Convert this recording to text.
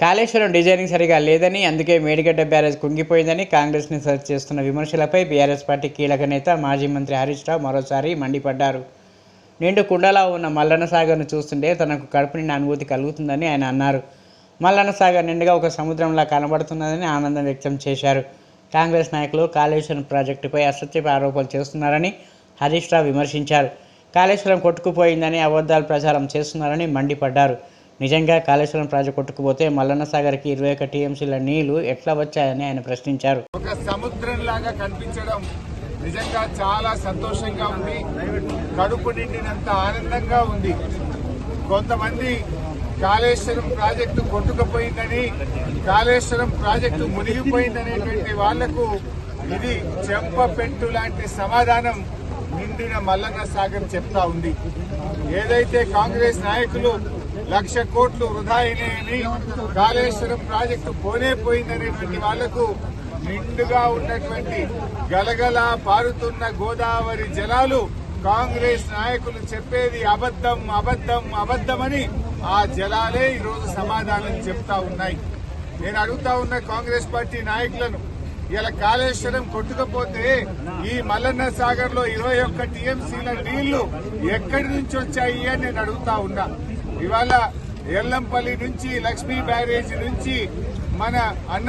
Kaleshwaram designing సరిగా లేదని అందుకే మేడిగడ్డ బ్యారేజ్ కుంగిపోయిందని కాంగ్రెస్ని సర్చ్ చేస్తున్న విమర్శలపై బీఆర్ఎస్ పార్టీ కీలక నేత మాజీ మంత్రి హరీష్ రావు మరోసారి మండిపడ్డారు. నిండు కుండలా ఉన్న మల్లన్న సాగర్ను చూస్తుంటే తనకు కడుపు నిండా అనుభూతి కలుగుతుందని ఆయన అన్నారు. మల్లన్న సాగర్ నిండుగా ఒక సముద్రంలా కనబడుతున్నదని ఆనందం వ్యక్తం చేశారు. కాంగ్రెస్ నాయకులు కాళేశ్వరం ప్రాజెక్టుపై అసత్యపు ఆరోపణలు చేస్తున్నారని హరీష్ రావు విమర్శించారు. కాళేశ్వరం కొట్టుకుపోయిందని అబద్ధాలు ప్రచారం చేస్తున్నారని మండిపడ్డారు. నిజంగా కాళేశ్వరం ప్రాజెక్టు కొట్టుకుపోతే మల్లన్న సాగర్కి ఇరవై ఒక టీఎంసీల నీళ్ళు ఎట్లా వచ్చాయని ఆయన ప్రశ్నించారు. ఒక సముద్రం లాగా కనిపించడం నిజంగా చాలా సంతోషంగా ఉంది. కడుపు నిండినంత ఆనందంగా ఉంది. కొంతమంది కాళేశ్వరం ప్రాజెక్టు కొట్టుకుపోయిందని కాళేశ్వరం ప్రాజెక్టు మునిగిపోయిందనేటువంటి వాళ్ళకు ఇది చెంపపెట్టు లాంటి సమాధానం నిండిన మల్లన్న సాగర్ చెప్తా ఉంది. ఏదైతే కాంగ్రెస్ నాయకులు లక్ష కోట్లు వృధా అయినాయని కాళేశ్వరం ప్రాజెక్టు పోనే పోయిందనేటువంటి వాళ్ళకు నిండుగా ఉన్నటువంటి గలగల పారుతున్న గోదావరి జలాలు కాంగ్రెస్ నాయకులు చెప్పేది అబద్ధం అబద్ధం అబద్ధమని ఆ జలాలే ఈరోజు సమాధానం చెప్తా ఉన్నాయి. నేను అడుగుతా ఉన్న కాంగ్రెస్ పార్టీ నాయకులను ఇలా కాళేశ్వరం కొట్టుకపోతే ఈ మల్లన్న సాగర్లో ఇరవై ఒక్క టీఎంసీల నీళ్ళు ఎక్కడి నుంచి వచ్చాయి అని నేను అడుగుతా ఉన్నా. ఇవాళ ఎల్లంపల్లి నుంచి లక్ష్మీ బ్యారేజీ నుంచి మన అన్న